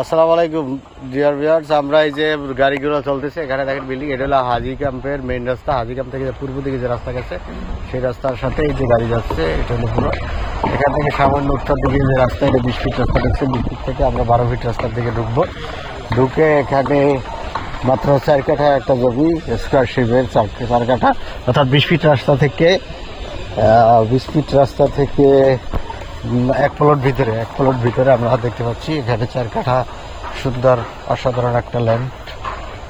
আসসালামু আলাইকুম dear viewers আমরা এই যে গাড়িগুলো চলতেছে, এখানে দেখেন বিল্ডিং এটা হলো হাজি ক্যাম্পের মেইন রাস্তা, হাজি ক্যাম্প থেকে পূর্ব দিকে যে রাস্তা গেছে, সেই রাস্তার সাথে এই যে গাড়ি যাচ্ছে, এটা হলো পুরো। এখান থেকে সামান্য উত্তর দিকে যে রাস্তা, এটা বিশ ফিট রাস্তা দেখছে বিশ ফিট থেকে আমরা বারো ফিট রাস্তার দিকে ঢুকবো। ঢুকে এখানে মাত্র চার কাঠা একটা জমি স্কোয়ার শিপের চার চার কাঠা, অর্থাৎ বিশ ফিট রাস্তা থেকে বিশ ফিট রাস্তা থেকে এক প্লট ভিতরে, এক প্লট ভিতরে আমরা দেখতে পাচ্ছি, এখানে চার কাঠা সুন্দর, অসাধারণ একটা ল্যান্ড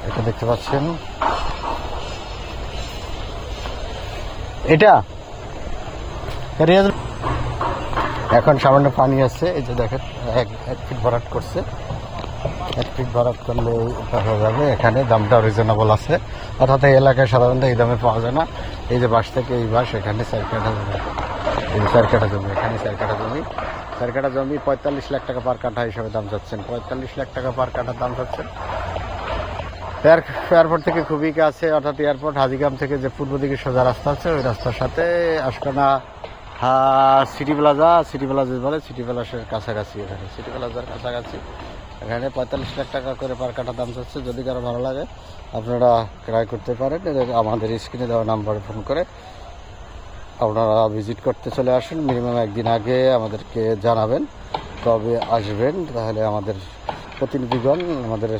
এটা দেখতে পাচ্ছেন। এটা? এখন সামান্য পানি আছে, এই যে দেখেন, এক এক ফিট ভরাট করছে। এক ফিট ভরাট করলে হয়ে যাবে, এখানে দামটা রিজনেবল আছে। অর্থাৎ এই এলাকায় সাধারণত এই দামে পাওয়া যায় না। এই যে বাস থেকে এই বাস এখানে চার কাঠা চার কাঠা জমি, এখানে চার কাঠা জমি। চার কাঠা জমি পঁয়তাল্লিশ লাখ টাকা পার কাঠা হিসাবে দাম চাচ্ছেন। পঁয়তাল্লিশ লাখ টাকা পার কাঠার দাম চাচ্ছেন। এয়ার- এয়ারপোর্ট থেকে খুবই কাছে অর্থাৎ এয়ারপোর্ট হাজিগ্রাম থেকে যে পূর্ব দিকে সোজা রাস্তা আছে, ওই রাস্তার সাথে Ashkona city plaza city plaza বলে, সিটি প্লাজের কাছাকাছি এখানে, সিটি প্লাজার কাছাকাছি। এখানে পঁয়তাল্লিশ লাখ টাকা করে পার কাঠা দাম চাচ্ছে। যদি কারও ভালো লাগে, আপনারা ক্রয় করতে পারেন। আমাদের স্ক্রিনে দেওয়া নাম্বারে ফোন করে আপনারা ভিজিট করতে চলে আসুন। মিনিমাম একদিন আগে আমাদেরকে জানাবেন, কবে আসবেন। তাহলে আমাদের প্রতিনিধিগণ, আমাদের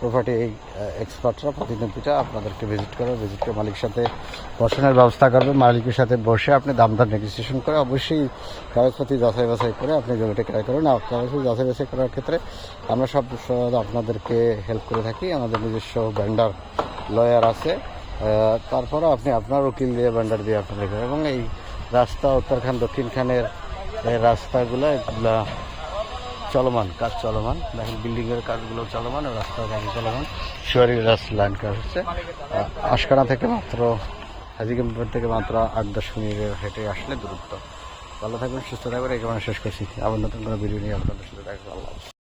প্রপার্টি এক্সপার্টরা প্রতিনিধিটা আপনাদেরকে ভিজিট করবে ভিজিট করে মালিকের সাথে বসানোর ব্যবস্থা করবে। মালিকের সাথে বসে আপনি দাম দাম নেগোসিয়েশন করে অবশ্যই কাগজপাতি যাচাই বাছাই করে আপনি জমিটা ক্রয় করুন। আর কাগজপাতি যাচাই বাছাই করার ক্ষেত্রে আমরা সব আপনাদেরকে হেল্প করে থাকি। আমাদের নিজস্ব ব্যান্ডার লয়ার আছে। তারপরে আপনি আপনার উকিল দিয়ে ব্যান্ডার দিয়ে আপনি দেখবেন এবং এই রাস্তা উত্তরখান, দক্ষিণখানের এই রাস্তাগুলো এগুলা চলমান, কাজ চলমান। দেখেন বিল্ডিং এর কাজগুলো চলমান রাস্তার কাজ চলমান। শিওয়ারি রাস্তা লাইন কাজ হচ্ছে। আশকানা থেকে মাত্র হাজিগম্বর থেকে মাত্র আট দশ মিনিটের হেঁটে আসলে দূরত্ব। ভালো থাকবেন, সুস্থ থাকবেন এখানে শেষ করছি। আবার নতুন কোনো ভিডিও নিয়ে আপনাদের সাথে দেখা আল্লাহ।